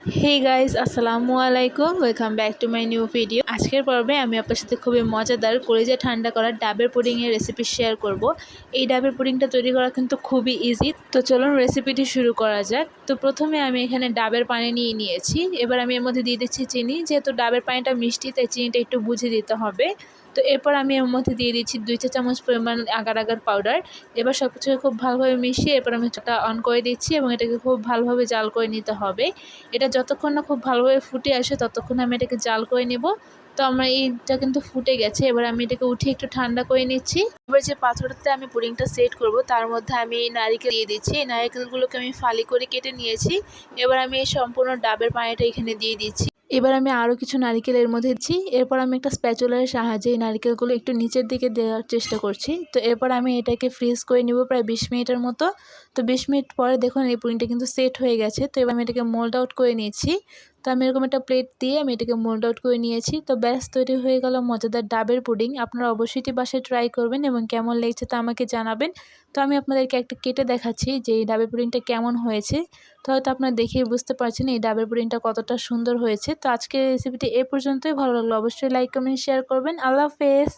হে guys আসসালামু আলাইকুম। Welcome back to my new video আজকের পর্বে আমি আপনার সাথে খুবই মজাদার কলিজা ঠান্ডা করা ডাবের পুডিংয়ের রেসিপি শেয়ার করব। এই ডাবের পুডিংটা তৈরি করা কিন্তু খুবই ইজি তো চলুন রেসিপিটি শুরু করা যাক। তো প্রথমে আমি এখানে ডাবের পানি নিয়ে নিয়েছি। এবার আমি এর মধ্যে দিয়ে দিচ্ছি চিনি। যেহেতু ডাবের পানিটা মিষ্টি, তাই চিনিটা একটু বুঝে দিতে হবে। তো এরপর আমি এর মধ্যে দিয়ে দিচ্ছি দুই চা চামচ পরিমাণ আগার আগার পাউডার এবার সব কিছুকে খুব ভালোভাবে মিশিয়ে এরপর আমি চটা অন করে দিচ্ছি এবং এটাকে খুব ভালোভাবে জাল করে নিতে হবে। এটা যতক্ষণ না খুব ভালোভাবে ফুটে আসে ততক্ষণ আমি এটাকে জাল করে নেব। তো আমার এইটা কিন্তু ফুটে গেছে। এবার আমি এটাকে উঠে একটু ঠান্ডা করে নিচ্ছি। এবার যে পাথরটাতে আমি পুডিংটা সেট করব, তার মধ্যে আমি এই নারিকেল দিয়ে দিচ্ছি। এই নারিকেলগুলোকে আমি ফালি করে কেটে নিয়েছি। এবার আমি এই সম্পূর্ণ ডাবের পানিটা এখানে দিয়ে দিচ্ছি। এবার আমি আরও কিছু নারিকেল এর মধ্যে দিচ্ছি। এরপর আমি একটা স্প্যাচুলার সাহায্যে এই নারিকেলগুলো একটু নিচের দিকে দেওয়ার চেষ্টা করছি। তো এরপর আমি এটাকে ফ্রিজ করে নিব প্রায় বিশ মিনিটের মতো। তো বিশ মিনিট পরে দেখুন এই পুডিংটা কিন্তু সেট হয়ে গেছে। তো এবার আমি এটাকে মোল্ড আউট করে নিয়েছি। তো আমি এরকম একটা প্লেট দিয়ে আমি এটাকে মোল্ড আউট করে নিয়েছি। তো ব্যাস, তৈরি হয়ে গেল মজাদার ডাবের পুডিং। আপনারা অবশ্যই এটি বাসায় ট্রাই করবেন এবং কেমন লেগেছে তা আমাকে জানাবেন। তো আমি আপনাদেরকে একটা কেটে দেখাচ্ছি যে এই ডাবের পুডিংটা কেমন হয়েছে। তো হয়তো আপনারা দেখেই বুঝতে পারছেন এই ডাবের পুডিংটা কতটা সুন্দর হয়েছে। তো আজকের রেসিপিটি এ পর্যন্তই। ভালো লাগল অবশ্যই লাইক কমেন্ট শেয়ার করবেন। আল্লাহ হাফেজ।